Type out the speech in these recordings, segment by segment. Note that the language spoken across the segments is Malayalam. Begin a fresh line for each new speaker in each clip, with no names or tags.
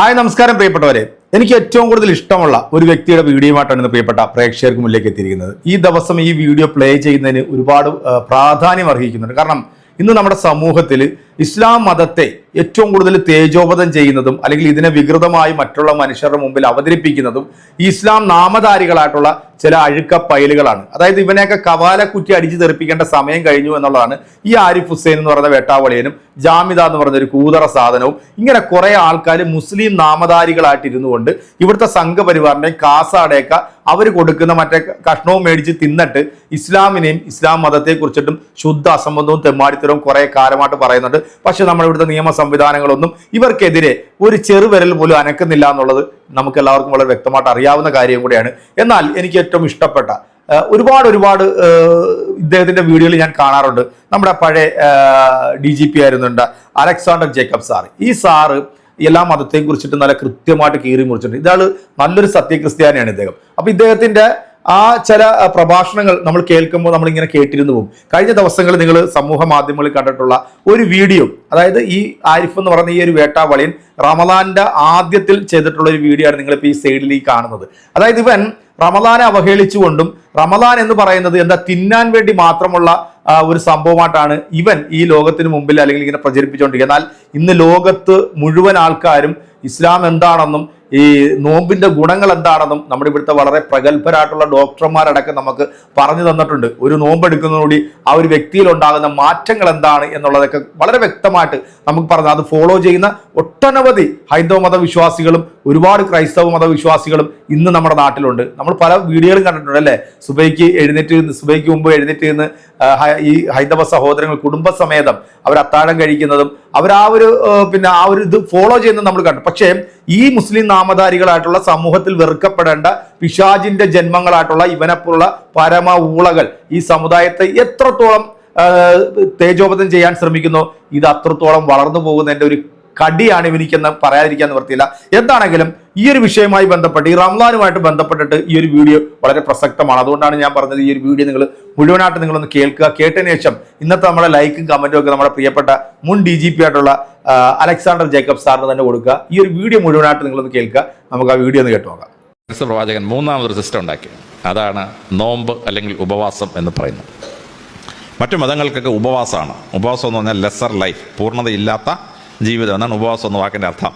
ഹായ് നമസ്കാരം പ്രിയപ്പെട്ടവരെ. എനിക്ക് ഏറ്റവും കൂടുതൽ ഇഷ്ടമുള്ള ഒരു വ്യക്തിയുടെ വീഡിയോയുമായിട്ടാണ് ഇന്ന് പ്രിയപ്പെട്ട പ്രേക്ഷകർക്ക് മുന്നിലേക്ക് എത്തിയിരിക്കുന്നത്. ഈ ദിവസം ഈ വീഡിയോ പ്ലേ ചെയ്യുന്നതിന് ഒരുപാട് പ്രാധാന്യം അർഹിക്കുന്നുണ്ട്. കാരണം ഇന്ന് നമ്മുടെ സമൂഹത്തിൽ ഇസ്ലാം മതത്തെ ഏറ്റവും കൂടുതൽ തേജോപതം ചെയ്യുന്നതും അല്ലെങ്കിൽ ഇതിനെ വികൃതമായി മറ്റുള്ള മനുഷ്യരുടെ മുമ്പിൽ അവതരിപ്പിക്കുന്നതും ഇസ്ലാം നാമധാരികളായിട്ടുള്ള ചില അഴുക്ക പൈലുകളാണ് അതായത് ഇവനെയൊക്കെ കവാലക്കുറ്റി അടിച്ചു തെറിപ്പിക്കേണ്ട സമയം കഴിഞ്ഞു എന്നുള്ളതാണ് ഈ ആരിഫ് ഹുസൈൻ എന്ന് പറയുന്ന വേട്ടാവളിയനും ജാമിദ എന്ന് പറയുന്ന ഒരു കൂതറ സാധനവും. ഇങ്ങനെ കുറെ ആൾക്കാർ മുസ്ലിം നാമധാരികളായിട്ടിരുന്നു ഇരുന്നുകൊണ്ട് ഇവിടുത്തെ സംഘപരിവാറിന്റെയും കാസാടെയൊക്കെ അവർ കൊടുക്കുന്ന മറ്റേ കഷ്ണവും മേടിച്ച് തിന്നിട്ട് ഇസ്ലാമിനെയും ഇസ്ലാം മതത്തെ കുറിച്ചിട്ടും ശുദ്ധ അസംബന്ധവും തെമ്മാടിത്തരവും കുറെ കാലമായിട്ട് പറയുന്നുണ്ട്. പക്ഷെ നമ്മൾ ഇവിടുത്തെ നിയമ സംവിധാനങ്ങളൊന്നും ഇവർക്കെതിരെ ഒരു ചെറുവിരൽ പോലും അനക്കുന്നില്ല എന്നുള്ളത് നമുക്ക് എല്ലാവർക്കും വളരെ വ്യക്തമായിട്ട് അറിയാവുന്ന കാര്യം കൂടിയാണ്. എന്നാൽ എനിക്ക് ഏറ്റവും ഇഷ്ടപ്പെട്ട ഒരുപാട് ഒരുപാട് ഇദ്ദേഹത്തിന്റെ വീഡിയോയിൽ ഞാൻ കാണാറുണ്ട്. നമ്മുടെ പഴയ ഡി ജി പി ആയിരുന്നുണ്ട് അലക്സാണ്ടർ ജേക്കബ് സാർ ഈ സാറ് എല്ലാ മതത്തെയും കുറിച്ചിട്ട് നല്ല കൃത്യമായിട്ട് കീറി മുറിച്ചിട്ടുണ്ട്. ഇതാൾ നല്ലൊരു സത്യക്രിസ്ത്യാനിയാണ് ഇദ്ദേഹം. അപ്പൊ ഇദ്ദേഹത്തിന്റെ ആ ചില പ്രഭാഷണങ്ങൾ നമ്മൾ കേൾക്കുമ്പോൾ നമ്മളിങ്ങനെ കേട്ടിരുന്നു പോകും. കഴിഞ്ഞ ദിവസങ്ങളിൽ നിങ്ങൾ സമൂഹ മാധ്യമങ്ങളിൽ കണ്ടിട്ടുള്ള ഒരു വീഡിയോ അതായത് ഈ ആരിഫ് എന്ന് പറയുന്ന ഈ ഒരു വേട്ടാവളിയൻ റമദാന്റെ ആദ്യത്തിൽ ചെയ്തിട്ടുള്ള ഒരു വീഡിയോ ആണ് നിങ്ങളിപ്പോൾ ഈ സൈഡിൽ ഈ കാണുന്നത്. അതായത് ഇവൻ റമദാനെ അവഹേളിച്ചുകൊണ്ടും റമദാൻ എന്ന് പറയുന്നത് എന്താ തിന്നാൻ വേണ്ടി മാത്രമുള്ള ഒരു സംഭവമായിട്ടാണ് ഇവൻ ഈ ലോകത്തിന് മുമ്പിൽ അല്ലെങ്കിൽ ഇങ്ങനെ പ്രചരിപ്പിച്ചുകൊണ്ടിരിക്കുക എന്നാൽ ഇന്ന് ലോകത്ത് മുഴുവൻ ആൾക്കാരും ഇസ്ലാം എന്താണെന്നും ഈ നോമ്പിന്റെ ഗുണങ്ങൾ എന്താണെന്നും നമ്മുടെ ഇവിടുത്തെ വളരെ പ്രഗത്ഭരായിട്ടുള്ള ഡോക്ടർമാരടക്കം നമുക്ക് പറഞ്ഞു തന്നിട്ടുണ്ട്. ഒരു നോമ്പെടുക്കുന്നതോടുകൂടി ആ ഒരു വ്യക്തിയിൽ ഉണ്ടാകുന്ന മാറ്റങ്ങൾ എന്താണ് എന്നുള്ളതൊക്കെ വളരെ വ്യക്തമായിട്ട് നമുക്ക് പറഞ്ഞു. അത് ഫോളോ ചെയ്യുന്ന ഒട്ടനവധി ഹൈന്ദവ മതവിശ്വാസികളും ഒരുപാട് ക്രൈസ്തവ മതവിശ്വാസികളും ഇന്ന് നമ്മുടെ നാട്ടിലുണ്ട്. നമ്മൾ പല വീഡിയോകളും കണ്ടിട്ടുണ്ട് അല്ലേ? സുബൈക്ക് എഴുന്നേറ്റ് സുബൈക്ക് മുമ്പ് എഴുന്നേറ്റ് നിന്ന് ഈ ഹൈന്ദവ സഹോദരങ്ങൾ കുടുംബസമേതം അവർ അത്താഴം കഴിക്കുന്നതും അവർ ആ ഒരു പിന്നെ ആ ഒരു ഇത് ഫോളോ ചെയ്യുന്നത് നമ്മൾ കണ്ടു. പക്ഷേ ഈ മുസ്ലിം നാമധാരികളായിട്ടുള്ള സമൂഹത്തിൽ വെറുക്കപ്പെടേണ്ട പിശാജിന്റെ ജന്മങ്ങളായിട്ടുള്ള ഇവനെപ്പോലുള്ള പരമ ഊളകൾ ഈ സമുദായത്തെ എത്രത്തോളം തേജോപതം ചെയ്യാൻ ശ്രമിക്കുന്നു ഇത് അത്രത്തോളം വളർന്നു പോകുന്നതിന്റെ ഒരു കടിയാണ് ഇവനിക്കെന്ന് പറയാതിരിക്കാൻ നിവർത്തിയില്ല എന്താണെങ്കിലും ഈ ഒരു വിഷയവുമായി ബന്ധപ്പെട്ട് ഈ റംലാനുമായിട്ട് ബന്ധപ്പെട്ടിട്ട് ഈ ഒരു വീഡിയോ വളരെ പ്രസക്തമാണ്. അതുകൊണ്ടാണ് ഞാൻ പറഞ്ഞത് ഈ ഒരു വീഡിയോ നിങ്ങൾ മുഴുവനായിട്ട് നിങ്ങളൊന്ന് കേൾക്കുക. കേട്ടതിന് ശേഷം ഇന്നത്തെ നമ്മുടെ ലൈക്കും കമന്റും ഒക്കെ നമ്മുടെ പ്രിയപ്പെട്ട മുൻ ഡി ജി അലക്സാണ്ടർ ജേക്കബ് സാറിന് തന്നെ കൊടുക്കുക. ഈ ഒരു വീഡിയോ മുഴുവനായിട്ട് നിങ്ങളൊന്ന് കേൾക്കുക. നമുക്ക് ആ വീഡിയോ ഒന്ന് കേട്ടു നോക്കാം.
പ്രവാചകൻ മൂന്നാമതൊരു സിസ്റ്റം ഉണ്ടാക്കി. അതാണ് നോമ്പ് അല്ലെങ്കിൽ ഉപവാസം എന്ന് പറയുന്നത്. മറ്റു മതങ്ങൾക്കൊക്കെ ഉപവാസമാണ്. ഉപവാസം എന്ന് പറഞ്ഞാൽ ലെസർ ലൈഫ് പൂർണതയില്ലാത്ത ജീവിതം. എന്നാണ് ഉപവാസം എന്ന വാക്കിന്റെ അർത്ഥം.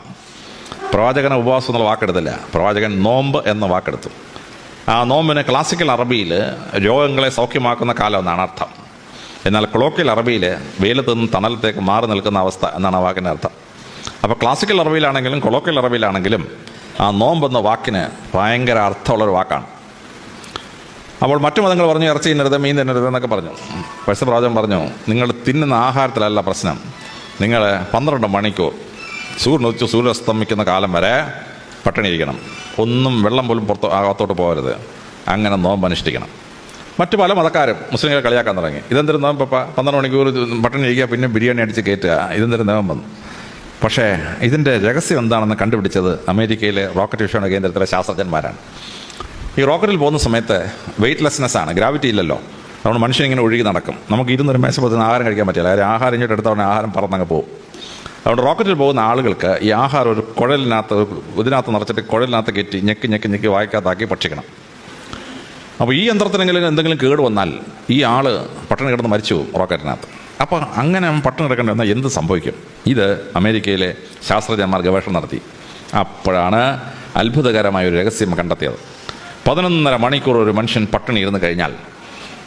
പ്രവാചകനെ ഉപവാസം എന്നുള്ള വാക്കെടുത്തില്ല. പ്രവാചകൻ നോമ്പ് എന്ന വാക്കെടുത്തു. ആ നോമ്പിന് ക്ലാസിക്കൽ അറബിയിൽ രോഗങ്ങളെ സൗഖ്യമാക്കുന്ന കാലം എന്നാണ് അർത്ഥം. എന്നാൽ ക്ലോക്കിൽ അറബിയിൽ വെയിലത്ത് നിന്ന് തണലത്തേക്ക് മാറി നിൽക്കുന്ന അവസ്ഥ എന്നാണ് ആ വാക്കിന്റെ അർത്ഥം. അപ്പോൾ ക്ലാസിക്കൽ അറബിയിലാണെങ്കിലും കൊളോക്കിയൽ അറബിയിലാണെങ്കിലും ആ നോമ്പ് എന്ന വാക്കിന് ഭയങ്കര അർത്ഥമുള്ളൊരു വാക്കാണ്. അപ്പോൾ മറ്റു മതങ്ങൾ പറഞ്ഞു ഇറച്ചി തിന്നരുത് മീൻ തിന്നരുത് എന്നൊക്കെ പറഞ്ഞു. പശുപ്രാജം പറഞ്ഞു നിങ്ങൾ തിന്നുന്ന ആഹാരത്തിലല്ല പ്രശ്നം. നിങ്ങൾ പന്ത്രണ്ട് മണിക്കൂർ സൂര്യൻ ഉച്ച സൂര്യാസ്തമിക്കുന്ന കാലം വരെ പട്ടിണി ഇരിക്കണം. ഒന്നും വെള്ളം പോലും പുറത്ത് അകത്തോട്ട് പോകരുത്. അങ്ങനെ നോമ്പ് അനുഷ്ഠിക്കണം. മറ്റു പല മതക്കാരും മുസ്ലിങ്ങളെ കളിയാക്കാൻ തുടങ്ങി. ഇതെന്തൊരു നോമ്പ് പപ്പ? പന്ത്രണ്ട് മണിക്കൂർ പട്ടിണി ഇരിക്കുക പിന്നെ ബിരിയാണി അടിച്ച് കയറ്റുക. ഇതെന്തൊരു നോമ്പ്? വന്നു പക്ഷേ ഇതിന്റെ രഹസ്യം എന്താണെന്ന് കണ്ടുപിടിച്ചത് അമേരിക്കയിലെ റോക്കറ്റ് വിക്ഷേപണ കേന്ദ്രത്തിലെ ശാസ്ത്രജ്ഞന്മാരാണ്. ഈ റോക്കറ്റിൽ പോകുന്ന സമയത്ത് വെയ്റ്റ്ലെസ്നെസ്സാണ് ഗ്രാവിറ്റി ഇല്ലല്ലോ. അതുകൊണ്ട് മനുഷ്യൻ ഇങ്ങനെ ഒഴുകി നടക്കും. നമുക്ക് ഇരുന്നൊരു മേശപ്പുറത്ത് നിന്ന് ആഹാരം കഴിക്കാൻ പറ്റില്ല. കാര്യം ആഹാരം ഇങ്ങോട്ട് എടുത്ത ആഹാരം പറന്നങ്ങ് പോകും. അതുകൊണ്ട് റോക്കറ്റിൽ പോകുന്ന ആളുകൾക്ക് ഈ ആഹാരം ഒരു കുഴലിനകത്ത് ഇതിനകത്ത് നിറച്ചിട്ട് കുഴലിനകത്ത് കയറ്റി ഞെക്കി ഞെക്കി ഞെക്കി വായിക്കാത്താക്കി ഭക്ഷിക്കണം. അപ്പോൾ ഈ യന്ത്രത്തിനെങ്കിലും എന്തെങ്കിലും കേട് വന്നാൽ ഈ ആൾ പട്ടണം കിടന്ന് മരിച്ചു റോക്കറ്റിനകത്ത്. അപ്പോൾ അങ്ങനെ പട്ടണം കിടക്കേണ്ടി വന്നാൽ എന്ത് സംഭവിക്കും? ഇത് അമേരിക്കയിലെ ശാസ്ത്രജ്ഞന്മാർ ഗവേഷണം നടത്തി. അപ്പോഴാണ് അത്ഭുതകരമായ ഒരു രഹസ്യം കണ്ടെത്തിയത്. പതിനൊന്നര മണിക്കൂർ ഒരു മനുഷ്യൻ പട്ടിണി ഇരുന്ന് കഴിഞ്ഞാൽ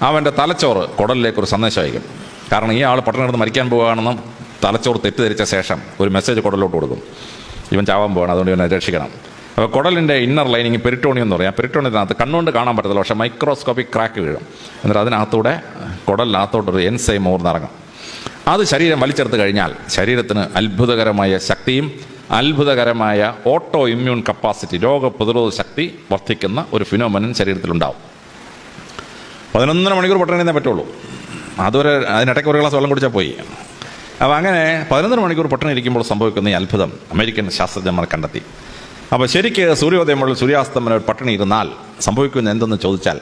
അവന്റെ തലച്ചോറ് കുടലിലേക്ക് ഒരു സന്ദേശം അയക്കും. കാരണം ഈ ആൾ പട്ടണം കിടന്ന് മരിക്കാൻ പോകുകയാണെന്നും തലച്ചോറ് തെറ്റിദ്ധരിച്ച ശേഷം ഒരു മെസ്സേജ് കുടലിലോട്ട് കൊടുക്കും. ഇവൻ ചാവാൻ പോവാണ് അതുകൊണ്ട് ഇവനെ രക്ഷിക്കണം. അപ്പോൾ കുടലിന്റെ ഇന്നർ ലൈനിങ് പെരിട്ടോണിയം എന്ന് പറയാം. പെരിട്ടോണിയത്തിനകത്ത് കണ്ണുകൊണ്ട് കാണാൻ പറ്റത്തില്ല പക്ഷേ മൈക്രോസ്കോപ്പിക് ക്രാക്ക് വീഴും. എന്നിട്ട് അതിനകത്തൂടെ കുടലിനകത്തോട്ടൊരു എൻസൈം ഊർന്നിറങ്ങും അത് ശരീരം വലിച്ചെടുത്ത് കഴിഞ്ഞാൽ ശരീരത്തിന് അത്ഭുതകരമായ ശക്തിയും അത്ഭുതകരമായ ഓട്ടോ ഇമ്മ്യൂൺ കപ്പാസിറ്റി രോഗപ്രതിരോധ ശക്തി വർദ്ധിക്കുന്ന ഒരു ഫിനോമനൻ ശരീരത്തിലുണ്ടാവും. പതിനൊന്നര മണിക്കൂർ പട്ടണേ പറ്റുള്ളൂ. അതുവരെ അതിനിടയ്ക്ക് ഒരു ഗ്ലാസ് വെള്ളം കുടിച്ചാൽ പോയി. അപ്പോൾ അങ്ങനെ പതിനൊന്നര മണിക്കൂർ പട്ടിണി ഇരിക്കുമ്പോൾ സംഭവിക്കുന്ന ഈ അത്ഭുതം അമേരിക്കൻ ശാസ്ത്രജ്ഞന്മാർ കണ്ടെത്തി. അപ്പോൾ ശരിക്ക് സൂര്യോദയം മുതൽ സൂര്യാസ്തമനം പട്ടിണി ഇരുന്നാൽ സംഭവിക്കുന്ന എന്തെന്ന് ചോദിച്ചാൽ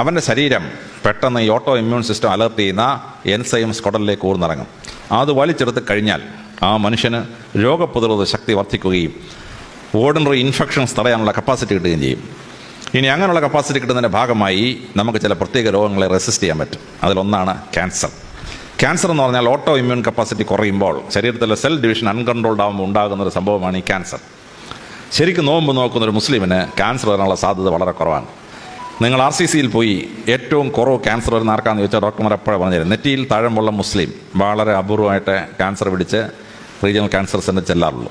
അവന്റെ ശരീരം പെട്ടെന്ന് ഈ ഓട്ടോ ഇമ്മ്യൂൺ സിസ്റ്റം അലർട്ട് ചെയ്യുന്ന എൻസൈംസ് കുടലിലേക്ക് ഊർന്നിറങ്ങും. അത് വലിച്ചെടുത്ത് കഴിഞ്ഞാൽ ആ മനുഷ്യന് രോഗപ്രതിരോധ ശക്തി വർദ്ധിക്കുകയും ഓർഡിനറി ഇൻഫെക്ഷൻസ് തടയാനുള്ള കപ്പാസിറ്റി കിട്ടുകയും ചെയ്യും. ഇനി അങ്ങനെയുള്ള കപ്പാസിറ്റി കിട്ടുന്നതിന്റെ ഭാഗമായി നമുക്ക് ചില പ്രത്യേക രോഗങ്ങളെ റെസിസ്റ്റ് ചെയ്യാൻ പറ്റും. അതിലൊന്നാണ് ക്യാൻസർ ക്യാൻസർ എന്ന് പറഞ്ഞാൽ ഓട്ടോ ഇമ്മ്യൂൺ കപ്പാസിറ്റി കുറയുമ്പോൾ ശരീരത്തിലെ സെൽ ഡിവിഷൻ അൺകൺട്രോൾഡ് ആകുമ്പോൾ ഉണ്ടാകുന്ന ഒരു സംഭവമാണ് ഈ ക്യാൻസർ ശരിക്കും നോമ്പ് നോക്കുന്ന ഒരു മുസ്ലിമിന് ക്യാൻസർ വരാനുള്ള സാധ്യത വളരെ കുറവാണ്. നിങ്ങൾ ആർ സി സിയിൽ പോയി ഏറ്റവും കുറവ് ക്യാൻസർ വരുന്ന ആർക്കാന്ന് ചോദിച്ചാൽ ഡോക്ടർമാർ എപ്പോഴും പറഞ്ഞുതരും നെറ്റിയിൽ താഴമുള്ള മുസ്ലിം വളരെ അപൂർവമായിട്ട് ക്യാൻസർ പിടിച്ച് റീജിയണൽ ക്യാൻസർ സെന്റർ ചെല്ലാറുള്ളൂ.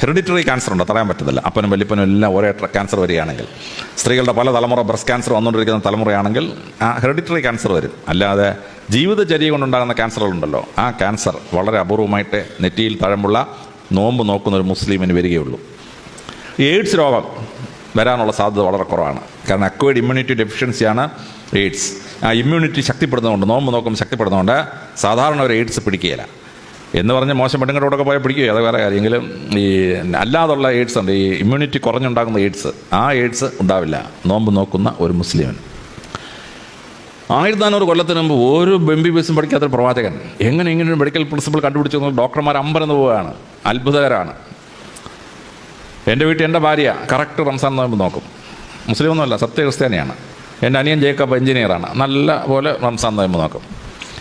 ഹെറിഡിറ്ററി ക്യാൻസർ ഉണ്ടോ തടയാൻ പറ്റത്തില്ല. അപ്പനും വലിപ്പനും എല്ലാം ഒരേ ക്യാൻസർ വരികയാണെങ്കിൽ. സ്ത്രീകളുടെ പല തലമുറ ബ്രസ്റ്റ് ക്യാൻസർ വന്നുകൊണ്ടിരിക്കുന്ന തലമുറയാണെങ്കിൽ ആ ഹെറിഡിറ്ററി ക്യാൻസർ വരും. അല്ലാതെ ജീവിതചര്യ കൊണ്ടുണ്ടാകുന്ന ക്യാൻസറുകളുണ്ടല്ലോ ആ ക്യാൻസർ വളരെ അപൂർവമായിട്ട് നെറ്റിയിൽ തഴമ്പുള്ള നോമ്പ് നോക്കുന്ന ഒരു മുസ്ലിമിന് വരികയുള്ളൂ. എയ്ഡ്സ് രോഗം വരാനുള്ള സാധ്യത വളരെ കുറവാണ്. കാരണം അക്വേഡ് ഇമ്മ്യൂണിറ്റി ഡെഫിഷ്യൻസിയാണ് എയ്ഡ്സ് ആ ഇമ്മ്യൂണിറ്റി ശക്തിപ്പെടുന്നതുകൊണ്ട് നോമ്പ് നോക്കുമ്പോൾ ശക്തിപ്പെടുന്നതുകൊണ്ട് സാധാരണ ഒരു എയ്ഡ്സ് പിടിക്കുകയില്ല. എന്ന് പറഞ്ഞ് മോശം പെണ്ണുങ്ങളോടൊക്കെ പോയാൽ പിടിക്കുകയോ അത് വേറെ കാര്യമെങ്കിലും ഈ അല്ലാതുള്ള എയ്ഡ്സ് ഉണ്ട്. ഈ ഇമ്മ്യൂണിറ്റി കുറഞ്ഞുണ്ടാകുന്ന എയ്ഡ്സ് ആ എയ്ഡ്സ് ഉണ്ടാവില്ല. നോമ്പ് നോക്കുന്ന ഒരു മുസ്ലിമിന് ആയിരത്തി നാനൂറ് കൊല്ലത്തിന് മുമ്പ് ഒരു എം ബി ബി പഠിക്കാത്ത പ്രവാചകൻ എങ്ങനെ ഇങ്ങനെ ഒരു മെഡിക്കൽ പ്രിൻസിപ്പിൾ കണ്ടുപിടിച്ചു ഡോക്ടർമാർ അമ്പരന്ന് പോവുകയാണ്. അത്ഭുതകരമാണ്. എന്റെ വീട്ടിൽ എന്റെ ഭാര്യ കറക്റ്റ് റംസാൻ നോമ്പ് നോക്കും. മുസ്ലിം ഒന്നുമല്ല സത്യ ക്രിസ്ത്യാനിയാണ് എന്റെ അനിയൻ ജേക്കബ് എഞ്ചിനീയറാണ് നല്ല പോലെ റംസാൻ നോമ്പ് നോക്കും.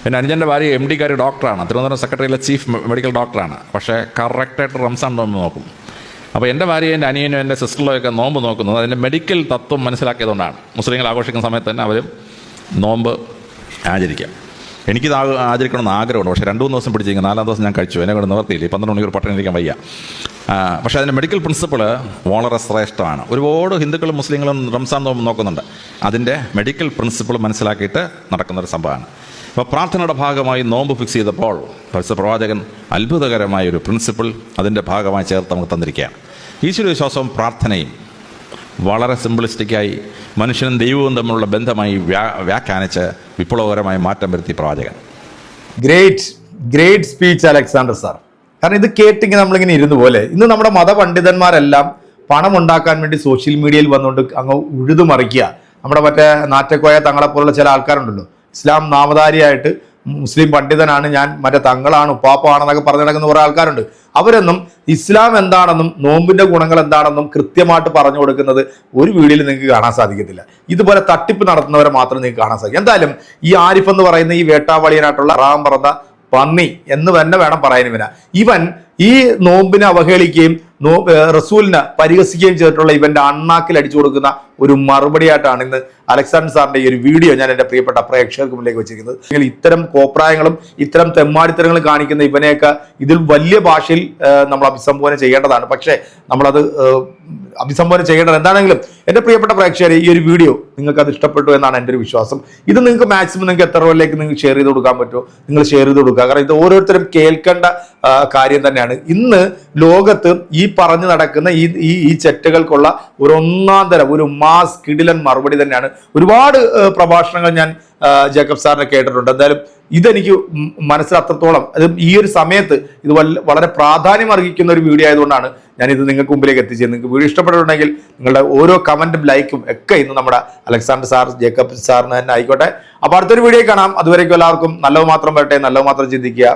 എന്റെ അനുജന്റെ ഭാര്യ എം ഡിക്കാർ ഡോക്ടറാണ്. തിരുവനന്തപുരം സെക്രട്ടറിയിലെ ചീഫ് മെഡിക്കൽ ഡോക്ടറാണ്. പക്ഷേ കറക്റ്റായിട്ട് റംസാൻ നോമ്പ് നോക്കും. അപ്പോൾ എന്റെ ഭാര്യ എന്റെ അനിയനും എന്റെ സിസ്റ്ററിലോ ഒക്കെ നോമ്പ് നോക്കുന്നത് അതിന്റെ മെഡിക്കൽ തത്വം മനസ്സിലാക്കിയതുകൊണ്ടാണ്. മുസ്ലിങ്ങൾ ആഘോഷിക്കുന്ന സമയത്ത് തന്നെ അവരും നോമ്പ് ആചരിക്കാം. എനിക്കിത് ആചരിക്കണമെന്ന് ആഗ്രഹമുണ്ട്. പക്ഷേ രണ്ട് മൂന്ന് ദിവസം പിടിച്ചിരിക്കും നാലാം ദിവസം ഞാൻ കഴിച്ചു. എന്നെ കൊണ്ട് നിവർത്തിയില്ല. പന്ത്രണ്ട് മണിക്കൂർ പട്ടണി ഇരിക്കാൻ വയ്യ. പക്ഷേ അതിന്റെ മെഡിക്കൽ പ്രിൻസിപ്പിൾ വളരെ ശ്രേഷ്ഠമാണ്. ഒരുപാട് ഹിന്ദുക്കളും മുസ്ലിങ്ങളും റംസാൻ നോമ്പ് നോക്കുന്നുണ്ട്. അതിന്റെ മെഡിക്കൽ പ്രിൻസിപ്പിൾ മനസ്സിലാക്കിയിട്ട് നടക്കുന്നൊരു സംഭവമാണ്. അപ്പോൾ പ്രാർത്ഥനയുടെ ഭാഗമായി നോമ്പ് ഫിക്സ് ചെയ്തപ്പോൾ പരിശുദ്ധ പ്രവാചകൻ അത്ഭുതകരമായ ഒരു പ്രിൻസിപ്പിൾ അതിന്റെ ഭാഗമായി ചേർത്ത് നമുക്ക് തന്നിരിക്കുകയാണ്. ഈശ്വര വിശ്വാസവും പ്രാർത്ഥനയും വളരെ സിമ്പിളിസ്റ്റിക്കായി മനുഷ്യനും ദൈവവും തമ്മിലുള്ള ബന്ധമായി വ്യാ വ്യാഖ്യാനിച്ച് വിപ്ലവകരമായ മാറ്റം വരുത്തി പ്രവാചകൻ.
Great great speech Alexander sir. കാരണം ഇത് കേട്ടിങ്ങനെ നമ്മളിങ്ങനെ ഇരുന്നു പോലെ ഇന്ന് നമ്മുടെ മതപണ്ഡിതന്മാരെല്ലാം പണം ഉണ്ടാക്കാൻ വേണ്ടി സോഷ്യൽ മീഡിയയിൽ വന്നുകൊണ്ട് അങ്ങ് ഉഴുതുമറിക്കുക. നമ്മുടെ മറ്റേ നാറ്റക്കോയ തങ്ങളെ പോലുള്ള ചില ആൾക്കാരുണ്ടല്ലോ. ഇസ്ലാം നാമധാരിയായിട്ട് മുസ്ലിം പണ്ഡിതനാണ് ഞാൻ മറ്റേ തങ്ങളാണ് ഉപ്പാപ്പാണെന്നൊക്കെ പറഞ്ഞു നടക്കുന്ന കുറേ ആൾക്കാരുണ്ട്. അവരൊന്നും ഇസ്ലാം എന്താണെന്നും നോമ്പിന്റെ ഗുണങ്ങൾ എന്താണെന്നും കൃത്യമായിട്ട് പറഞ്ഞു കൊടുക്കുന്നത് ഒരു വീഡിയോയിൽ നിങ്ങൾക്ക് കാണാൻ സാധിക്കത്തില്ല. ഇതുപോലെ തട്ടിപ്പ് നടത്തുന്നവരെ മാത്രം നിങ്ങൾക്ക് കാണാൻ സാധിക്കും. എന്തായാലും ഈ ആരിഫ് എന്ന് പറയുന്ന ഈ വേട്ടാവളിയനായിട്ടുള്ള റാം പറന്ന പന്നി എന്ന് തന്നെ വേണം പറയാൻ ഇവന. ഇവൻ ഈ നോമ്പിനെ അവഹേളിക്കുകയും നോ റസൂലിനെ പരിഹസിക്കുകയും ചെയ്തിട്ടുള്ള ഇവന്റെ അണ്ണാക്കിൽ അടിച്ചു കൊടുക്കുന്ന ഒരു മറുപടിയായിട്ടാണ് ഇന്ന് അലക്സാണ്ടർ സാറിന്റെ ഈ ഒരു വീഡിയോ ഞാൻ എന്റെ പ്രിയപ്പെട്ട പ്രേക്ഷകർക്ക് മുന്നിലേക്ക് വെച്ചിരിക്കുന്നത്. നിങ്ങൾ ഇത്തരം കോപ്രായങ്ങളും ഇത്തരം തെമ്മാടിത്തരങ്ങളും കാണിക്കുന്ന ഇവനെയൊക്കെ ഇതിൽ വലിയ ഭാഷയിൽ നമ്മൾ അഭിസംബോധന ചെയ്യേണ്ടതാണ്. പക്ഷേ നമ്മളത് അഭിസംബോധന ചെയ്യേണ്ടത് എന്താണെങ്കിലും എന്റെ പ്രിയപ്പെട്ട പ്രേക്ഷകരെ ഈ ഒരു വീഡിയോ നിങ്ങൾക്ക് അത് ഇഷ്ടപ്പെട്ടു എന്നാണ് എന്റെ ഒരു വിശ്വാസം. ഇത് നിങ്ങൾക്ക് മാക്സിമം നിങ്ങൾക്ക് എത്ര റോളിലേക്ക് നിങ്ങൾക്ക് ഷെയർ ചെയ്ത് കൊടുക്കാൻ പറ്റുമോ? നിങ്ങൾ ഷെയർ ചെയ്ത് കൊടുക്കുക. കാരണം ഇത് ഓരോരുത്തരും കേൾക്കേണ്ട കാര്യം തന്നെയാണ്. ഇന്ന് ലോകത്ത് ഈ പറഞ്ഞു നടക്കുന്ന ഈ ഈ ഈ ചെറ്റുകൾക്കുള്ള ഒരു ഒന്നാം തരം ഒരു മാസ് കിടിലൻ മറുപടി തന്നെയാണ്. ഒരുപാട് പ്രഭാഷണങ്ങൾ ഞാൻ ജേക്കബ് സാറിനെ കേട്ടിട്ടുണ്ട്. എന്തായാലും ഇതെനിക്ക് മനസ്സിൽ അത്രത്തോളം അത് ഈ ഒരു സമയത്ത് ഇത് വളരെ പ്രാധാന്യം അർഹിക്കുന്ന ഒരു വീഡിയോ ആയതുകൊണ്ടാണ് ഞാൻ ഇത് നിങ്ങൾക്ക് മുമ്പിലേക്ക് എത്തിച്ചത്. നിങ്ങൾക്ക് വീഡിയോ ഇഷ്ടപ്പെട്ടിട്ടുണ്ടെങ്കിൽ നിങ്ങളുടെ ഓരോ കമന്റും ലൈക്കും ഒക്കെ ഇന്ന് നമ്മുടെ അലക്സാണ്ടർ സാർ ജേക്കബ് സാറിന് തന്നെ ആയിക്കോട്ടെ. അപ്പോൾ അടുത്തൊരു വീഡിയോ കാണാം. അതുവരേക്കും എല്ലാവർക്കും നല്ലത് മാത്രം വരട്ടെ നല്ലത് മാത്രം ചിന്തിക്കുക.